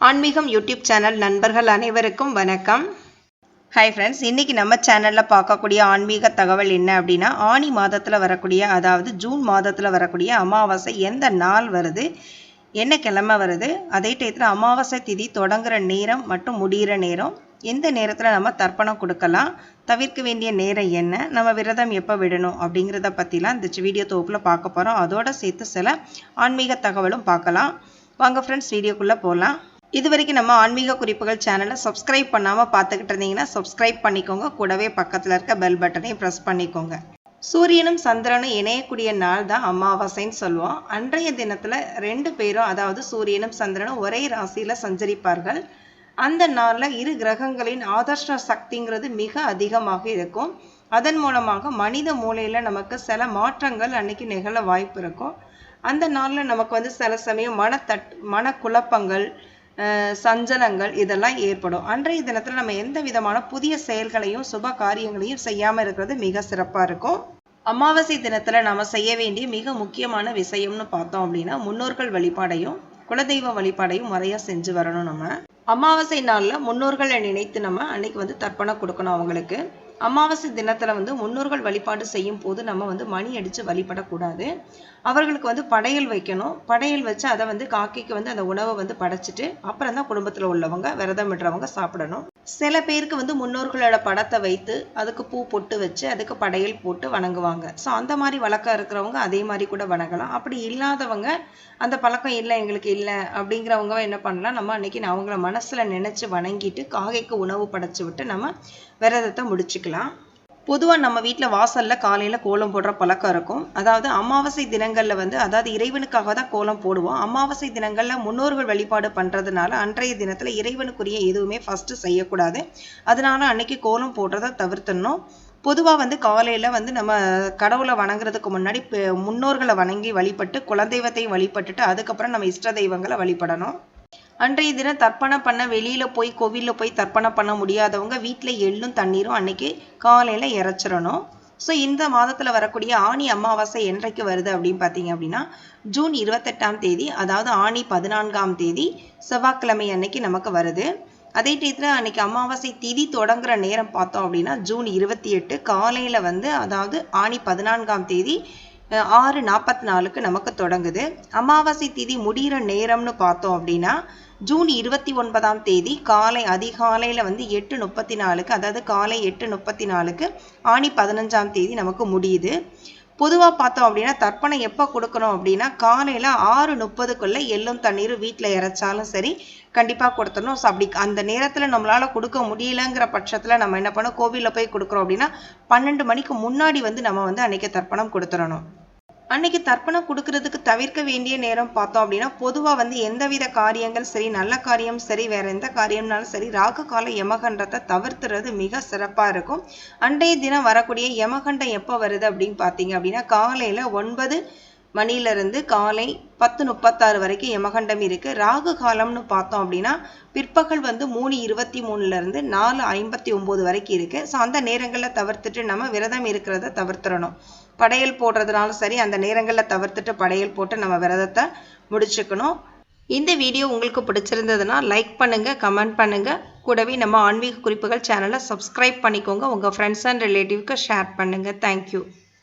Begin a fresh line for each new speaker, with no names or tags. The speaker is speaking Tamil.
ஆன்மீகம் யூடியூப் சேனல் நண்பர்கள் அனைவருக்கும் வணக்கம். ஹாய் ஃப்ரெண்ட்ஸ் இன்றைக்கி நம்ம சேனலில் பார்க்கக்கூடிய ஆன்மீக தகவல் என்ன அப்படின்னா ஆனி மாதத்தில் வரக்கூடிய அதாவது ஜூன் மாதத்தில் வரக்கூடிய அமாவாசை எந்த நாள் வருது என்ன கிழமை வருது அதே டயத்தில் அமாவாசை திதி தொடங்குற நேரம் மற்றும் முடிகிற நேரம் எந்த நேரத்தில் நம்ம தர்ப்பணம் கொடுக்கலாம் தவிர்க்க வேண்டிய நேரம் என்ன நம்ம விரதம் எப்போ விடணும் அப்படிங்கிறத பற்றிலாம் இந்த வீடியோ தொகுப்பில் பார்க்க போகிறோம் அதோட சேர்த்து சில ஆன்மீக தகவலும் பார்க்கலாம். வாங்க ஃப்ரெண்ட்ஸ் வீடியோக்குள்ளே போகலாம் இது வரைக்கும் நம்ம ஆன்மீக குறிப்புகள் சேனலை சப்ஸ்கிரைப் பண்ணாமல் பார்த்துக்கிட்டு இருந்தீங்கன்னா சப்ஸ்கிரைப் பண்ணிக்கோங்க. கூடவே பக்கத்தில் இருக்க பெல் பட்டனையும் ப்ரெஸ் பண்ணிக்கோங்க. சூரியனும் சந்திரனும் இணையக்கூடிய நாள் தான் அமாவாசைன்னு சொல்லுவோம். அன்றைய தினத்தில் ரெண்டு பேரும் அதாவது சூரியனும் சந்திரனும் ஒரே ராசியில் சஞ்சரிப்பார்கள். அந்த நாளில் இரு கிரகங்களின் ஆதர்ஷ சக்திங்கிறது மிக அதிகமாக இருக்கும். அதன் மூலமாக மனித மூளையில் நமக்கு சில மாற்றங்கள் அன்னைக்கு நிகழ வாய்ப்பு இருக்கும். அந்த நாளில் நமக்கு வந்து சில சமயம் மனத்தட் மனக்குழப்பங்கள் சஞ்சலங்கள் இதெல்லாம் ஏற்படும். அன்றைய தினத்தில் நம்ம எந்த விதமான புதிய செயல்களையும் சுப காரியங்களையும் செய்யாமல் இருக்கிறது மிக சிறப்பாக இருக்கும். அமாவாசை தினத்தில் நம்ம செய்ய வேண்டிய மிக முக்கியமான விஷயம்னு பார்த்தோம் அப்படின்னா முன்னோர்கள் வழிபாடையும் குலதெய்வ வழிபாடையும் முறையாக செஞ்சு வரணும் நம்ம. அமாவாசை நாளில் முன்னோர்களை நினைத்து நம்ம அன்னைக்கு வந்து தர்ப்பணம் கொடுக்கணும் அவங்களுக்கு. அமாவாசை தினத்தில் வந்து முன்னோர்கள் வழிபாடு செய்யும் போது நம்ம வந்து மணி அடித்து வழிபடக்கூடாது. அவர்களுக்கு வந்து படையல் வைக்கணும். படையல் வச்சு அதை வந்து காக்கைக்கு வந்து அந்த உணவை வந்து படைச்சிட்டு அப்புறம் தான் குடும்பத்தில் உள்ளவங்க விரதம் விடுறவங்க சாப்பிடணும். சில பேருக்கு வந்து முன்னோர்களோட படத்தை வைத்து அதுக்கு பூ பொட்டு வச்சு அதுக்கு படையல் போட்டு வணங்குவாங்க. ஸோ அந்த மாதிரி வழக்கம் இருக்கிறவங்க அதே மாதிரி கூட வணங்கலாம். அப்படி இல்லாதவங்க அந்த பழக்கம் இல்லை எங்களுக்கு இல்லை அப்படிங்கிறவங்க என்ன பண்ணலாம்? நம்ம அன்னைக்கு அவங்கள மனசில் நினச்சி வணங்கிட்டு காகைக்கு உணவு படைச்சி விட்டு நம்ம விரதத்தை முடிச்சுக்கலாம். பொதுவாக நம்ம வீட்டில் வாசலில் காலையில் கோலம் போடுற பழக்கம் இருக்கும். அதாவது அமாவாசை தினங்களில் வந்து அதாவது இறைவனுக்காக தான் கோலம் போடுவோம். அமாவாசை தினங்களில் முன்னோர்கள் வழிபாடு பண்ணுறதுனால அன்றைய தினத்தில் இறைவனுக்குரிய எதுவுமே ஃபஸ்ட்டு செய்யக்கூடாது. அதனால அன்னைக்கு கோலம் போடுறத தவிர்த்தணும். பொதுவாக வந்து காலையில் வந்து நம்ம கடவுளை வணங்குறதுக்கு முன்னாடி முன்னோர்களை வணங்கி வழிபட்டு குலதெய்வத்தையும் வழிபட்டுட்டு அதுக்கப்புறம் நம்ம இஷ்ட தெய்வங்களை வழிபடணும். அன்றைய தினம் தர்ப்பணம் பண்ண வெளியில் போய் கோவிலில் போய் தர்ப்பணம் பண்ண முடியாதவங்க வீட்டில் எள்ளும் தண்ணீரும் அன்னைக்கு காலையில் இறைச்சிடணும். ஸோ இந்த மாதத்தில் வரக்கூடிய ஆணி அமாவாசை என்றைக்கு வருது அப்படின்னு பார்த்தீங்க அப்படின்னா ஜூன் இருபத்தெட்டாம் தேதி அதாவது ஆணி பதினான்காம் தேதி செவ்வாய்க்கிழமை அன்னைக்கு நமக்கு வருது. அதே டயத்தில் அன்னைக்கு அமாவாசை திதி தொடங்குற நேரம் பார்த்தோம் அப்படின்னா ஜூன் இருபத்தி எட்டு காலையில் வந்து அதாவது ஆணி பதினான்காம் தேதி ஆறு நாற்பத்தி நாலுக்கு நமக்கு தொடங்குது. அமாவாசை திதி முடிகிற நேரம்னு பார்த்தோம் அப்படின்னா ஜூன் இருபத்தி ஒன்பதாம் தேதி காலை அதிகாலையில் வந்து எட்டு முப்பத்தி நாலுக்கு அதாவது காலை எட்டு முப்பத்தி நாலுக்கு ஆணி பதினஞ்சாம் தேதி நமக்கு முடியுது. பொதுவாக பார்த்தோம் அப்படின்னா தர்ப்பணம் எப்போ கொடுக்கணும் அப்படின்னா காலையில் ஆறு முப்பதுக்குள்ளே எள்ளும் தண்ணீரும் வீட்டில் இறைச்சாலும் சரி கண்டிப்பாக கொடுத்துடணும். ஸோ அப்படி அந்த நேரத்தில் நம்மளால் கொடுக்க முடியலங்கிற பட்சத்தில் நம்ம என்ன பண்ணோம் கோவிலில் போய் கொடுக்குறோம் அப்படின்னா பன்னெண்டு மணிக்கு முன்னாடி வந்து நம்ம வந்து அன்றைக்கி தர்ப்பணம் கொடுத்துடணும். அன்னைக்கு தர்ப்பணம் கொடுக்கறதுக்கு தவிர்க்க வேண்டிய நேரம் பார்த்தோம் அப்படின்னா பொதுவாக வந்து எந்தவித காரியங்கள் சரி நல்ல காரியம் சரி வேற எந்த காரியம்னாலும் சரி ராகு கால யமகண்டத்தை தவிர்த்துறது மிக சிறப்பாக இருக்கும். அன்றைய தினம் வரக்கூடிய யமகண்டம் எப்போ வருது அப்படின்னு பார்த்தீங்க அப்படின்னா காலையில் ஒன்பது மணிலிருந்து காலை பத்து முப்பத்தாறு வரைக்கும் யமகண்டம் இருக்குது ராகு காலம்னு பார்த்தோம் அப்படின்னா பிற்பகல் வந்து மூணு இருபத்தி மூணுலேருந்து நாலு ஐம்பத்தி ஒம்பது வரைக்கும் இருக்குது ஸோ அந்த நேரங்களில் தவிர்த்துட்டு நம்ம விரதம் இருக்கிறத தவிர்த்துடணும். படையல் போடுறதுனாலும் சரி அந்த நேரங்களில் தவிர்த்துட்டு படையல் போட்டு நம்ம விரதத்தை முடிச்சுக்கணும். இந்த வீடியோ உங்களுக்கு பிடிச்சிருந்ததுன்னா லைக் பண்ணுங்கள் கமெண்ட் பண்ணுங்கள் கூடவே நம்ம ஆன்மீக குறிப்புகள் சேனலை சப்ஸ்கிரைப் பண்ணிக்கோங்க. உங்கள் ஃப்ரெண்ட்ஸ் அண்ட் ரிலேட்டிவ்க்கு ஷேர் பண்ணுங்கள் தேங்க்யூ